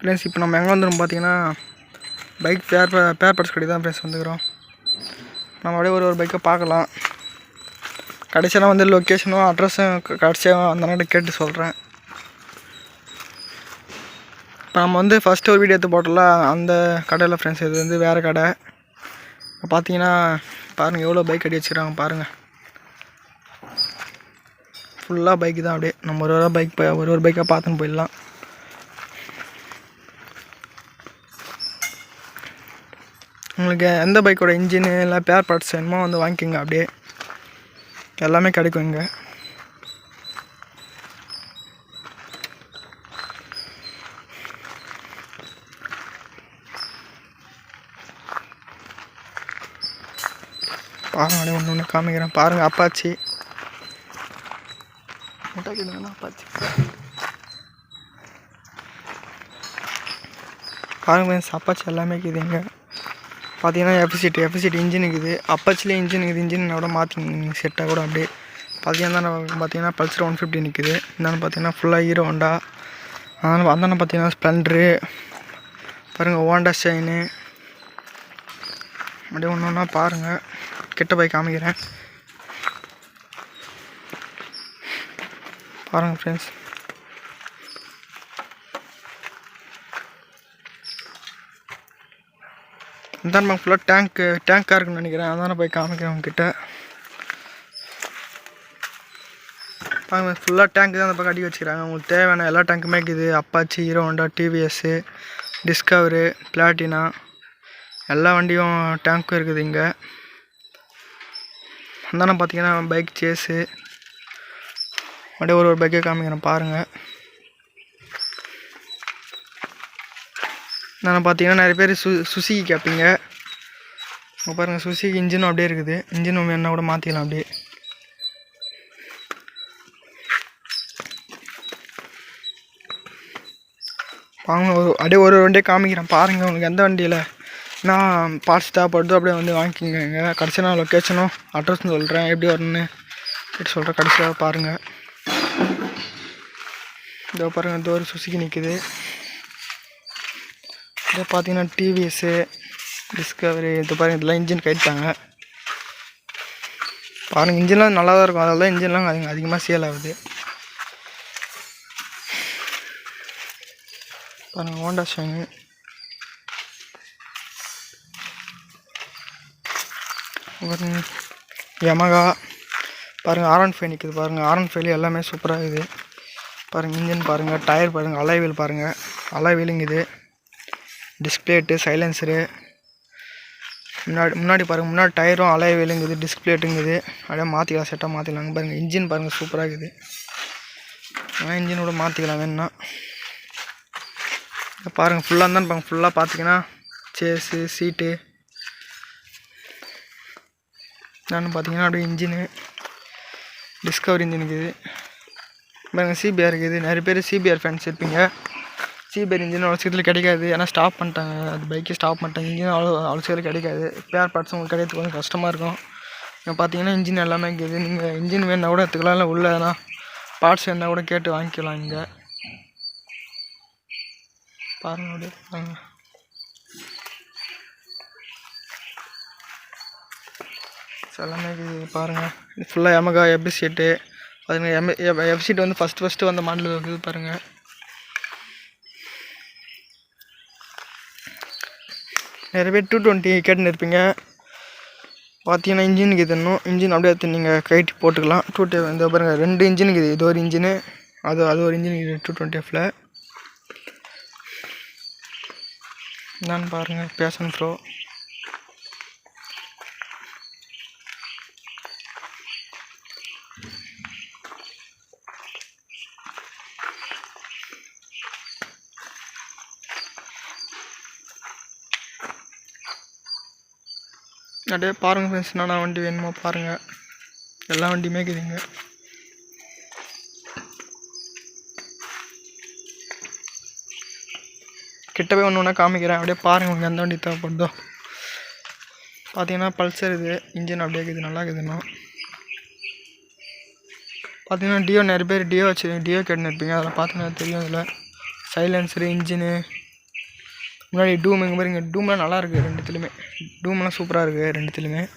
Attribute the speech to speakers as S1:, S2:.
S1: Friends இப்போ நம்ம எங்கே வந்துடும் பார்த்தீங்கன்னா பைக் பேர் பேர் பார்ட்ஸ் கடை தான் ஃப்ரெண்ட்ஸ் வந்துக்கிறோம் நம்ம அப்படியே ஒரு ஒரு பைக்கை பார்க்கலாம். கடைசியெல்லாம் வந்து லொக்கேஷனும் அட்ரஸும் கடைசியாக அந்த நாட்டை கேட்டு சொல்கிறேன் இப்போ நம்ம வந்து ஃபஸ்ட்டு ஒரு வீடியோ எடுத்து போட்டோம்ல அந்த கடையில் ஃப்ரெண்ட்ஸ் இது வந்து வேறு கடை. இப்போ பார்த்தீங்கன்னா பாருங்கள் எவ்வளோ பைக் அடி வச்சுக்கிறாங்க பாருங்கள் ஃபுல்லாக பைக்கு தான் அப்படியே. நம்ம ஒரு ஒரு பைக் ஒரு ஒரு பைக்காக பார்த்துன்னு போயிடலாம். உங்களுக்கு எந்த பைக்கோட இன்ஜினு இல்லை பேர் பார்ட்ஸ் வேணுமோ வந்து வாங்கிக்கோங்க அப்படியே. எல்லாமே கிடைக்கும் இங்கே. பாருங்க அப்படியே ஒன்று ஒன்று காமிக்கிறேன். பாருங்கள் அப்பாச்சி முட்டை அப்பாச்சி பாருங்க அப்பாச்சி எல்லாமே இருக்குது இங்கே. பார்த்தீங்கன்னா எஃபிசிட்டி எஃபிசிட்டி இன்ஜின் இருக்குது. அப்பச்சிலே இன்ஜின் இருக்குது. இன்ஜின் கூட மாற்றி செட்டாக கூட அப்படியே பார்த்தீங்கன்னா பார்த்தீங்கன்னா பல்சர் ஒன் ஃபிஃப்டி நிற்குது என்னென்னு பார்த்தீங்கன்னா ஃபுல்லாக ஹீரோ ஹோண்டா அதனால் அந்தாண்ட பார்த்தீங்கன்னா ஸ்ப்ளெண்ட்ரு பாருங்கள் ஹோண்டா ஷைனு அப்படியே ஒன்று ஒன்றா பாருங்கள் கிட்ட போய் காமிக்கிறேன். பாருங்கள் ஃப்ரெண்ட்ஸ் இந்தாண்ட ஃபுல்லாக டேங்க்கு டேங்காக இருக்குன்னு நினைக்கிறேன். அதான போய் காமிக்கிறேன் உங்ககிட்ட பாருங்க ஃபுல்லாக டேங்க் தான் அந்த பக்கம் அடி வச்சுக்கிறாங்க. உங்களுக்கு தேவையான எல்லா டேங்க்குமே இருக்குது. Apache Hero Honda TVS Discover Platina எல்லா வண்டியும் டேங்க்கும் இருக்குது இங்கே. அந்தான பார்த்தீங்கன்னா பைக் சேஸு அப்படியே ஒரு ஒரு பைக்கே காமிக்கிறேன் பாருங்கள் நான் பார்த்தீங்கன்னா நிறைய பேர் சு சுசுகி கேட்பீங்க இப்போ பாருங்கள் சுசுகி இன்ஜினும் அப்படியே இருக்குது. இன்ஜினும் வேணா கூட மாற்றிக்கலாம் அப்படியே. வாங்க ஒரு அப்படியே ஒரு ஒரு வண்டியே காமிக்கிறேன். பாருங்கள் உங்களுக்கு எந்த வண்டியில் நான் பார்ட்ஸ் தேவைப்படுதோ அப்படியே வந்து வாங்கிக்கோங்க. கடைசி நான் லொக்கேஷனும் அட்ரஸும் சொல்கிறேன் எப்படி வரணும்னு எப்படி சொல்கிறேன் கடைசியாக பாருங்கள் இதோ பாருங்கள் இந்த ஒரு நிற்கிது நிற்குது இதே பார்த்தீங்கன்னா டிவிஎஸ்ஸு டிஸ்கவரி இது பாருங்கள் இதெல்லாம் இன்ஜின் கைட்டாங்க பாருங்கள் இன்ஜின்லாம் நல்லா தான் இருக்கும். அதனால தான் இன்ஜின்லாம் அதிக அதிகமாக சேல் ஆகுது. பாருங்கள் ஹோண்டா ஷைனு யமகா பாருங்கள் ஆர் ஒன் ஃபைவ் நிற்குது பாருங்கள் ஆர் ஒன் ஃபைவ்ல எல்லாமே சூப்பராக இருக்குது. பாருங்கள் இன்ஜின் பாருங்கள் டயர் பாருங்கள் அலாய் பாருங்கள் அலாய் டிஸ்பிளேட்டு சைலன்சரு. முன்னாடி முன்னாடி பாருங்கள் முன்னாடி டயரும் அலைய விழுங்குது டிஸ்பிளேட்டுங்குது. அப்படியே மாற்றிக்கலாம் செட்டாக மாற்றிக்கலாங்க பாருங்கள் இன்ஜின் பாருங்கள் சூப்பராக இருக்குது. ஆனால் இன்ஜின் கூட மாற்றிக்கலாம் வேணும்னா. பாருங்கள் ஃபுல்லாக தான் பாருங்கள் ஃபுல்லாக பார்த்தீங்கன்னா சேஸு சீட்டு என்னென்னு பார்த்தீங்கன்னா அப்படியே இன்ஜினு. டிஸ்கவரி இன்ஜின் இருக்குது. பாருங்கள் சிபிஆர் இருக்குது. நிறைய பேர் சிபிஆர் ஃபேன்ஸ் இருப்பீங்க. சிபிஆர் இன்ஜின் அவ்வளோ சீக்கிரத்தில் கிடைக்காது. ஏன்னா ஸ்டாப் பண்ணிட்டாங்க. அது பைக்கே ஸ்டாப் பண்ணிட்டாங்க. இன்ஜின் அவ்வளோ அவ்வளோ சீக்கிரம் கிடைக்காது. ஸ்பேர் பார்ட்ஸ் உங்களுக்கு கிடைக்கிறதுக்கு கொஞ்சம் கஷ்டமாக இருக்கும். இப்போ பார்த்தீங்கன்னா இன்ஜின் எல்லாமே இருக்குது. நீங்கள் இன்ஜின் வேணா கூட எடுத்துக்கலாம். இல்லை உள்ள எதனா பார்ட்ஸ் வேணா கூட கேட்டு வாங்கிக்கலாம் இங்கே. பாருங்க அப்படியே எல்லாமே இருக்குது பாருங்கள் இது ஃபுல்லாக எமகா எஃபி சீட்டு பாருங்கள் எம் எஃப் சீட் வந்து ஃபஸ்ட்டு ஃபஸ்ட்டு வந்த மாடல் இருக்குது பாருங்கள் நிறைய பேர் டூ டுவெண்ட்டி கேட்டுன்னு இருப்பீங்க. பார்த்தீங்கன்னா இன்ஜினுக்கு இது இன்னும் இன்ஜின் அப்படியே எடுத்து நீங்கள் கைட்டி போட்டுக்கலாம். டூ டே இந்த பாருங்கள் ரெண்டு இன்ஜினுக்கு இது இது ஒரு இன்ஜினு அது அது ஒரு இன்ஜின் இது டூ டுவெண்ட்டி எஃப்பில் என்னன்னு பாருங்கள் பேஷன் ப்ரோ அப்படியே பாருங்கள் ஃப்ரெண்ட்ஸ் என்னென்ன வண்டி வேணுமோ பாருங்கள் எல்லா வண்டியுமே இருக்குதுங்க கிட்ட போய் ஒன்று ஒன்றா காமிக்கிறேன். அப்படியே பாருங்கள் உங்களுக்கு எந்த வண்டி தேவைப்படுதோ. பார்த்தீங்கன்னா பல்சர் இது இன்ஜின் அப்படியே இருக்குது நல்லா இருக்குதுண்ணா பார்த்தீங்கன்னா டியோ நிறைய பேர் டியோ வச்சு டியோ கேட்டுன்னு இருப்பீங்க. அதில் பார்த்தீங்கன்னா தெரியும். அதில் சைலன்சரு இன்ஜினு முன்னாடி டூம் இங்கே பாருங்க. டூம்லாம் நல்லா இருக்குது ரெண்டுத்துலையுமே. டூம்லாம் சூப்பராக இருக்குது ரெண்டுத்துலையுமே.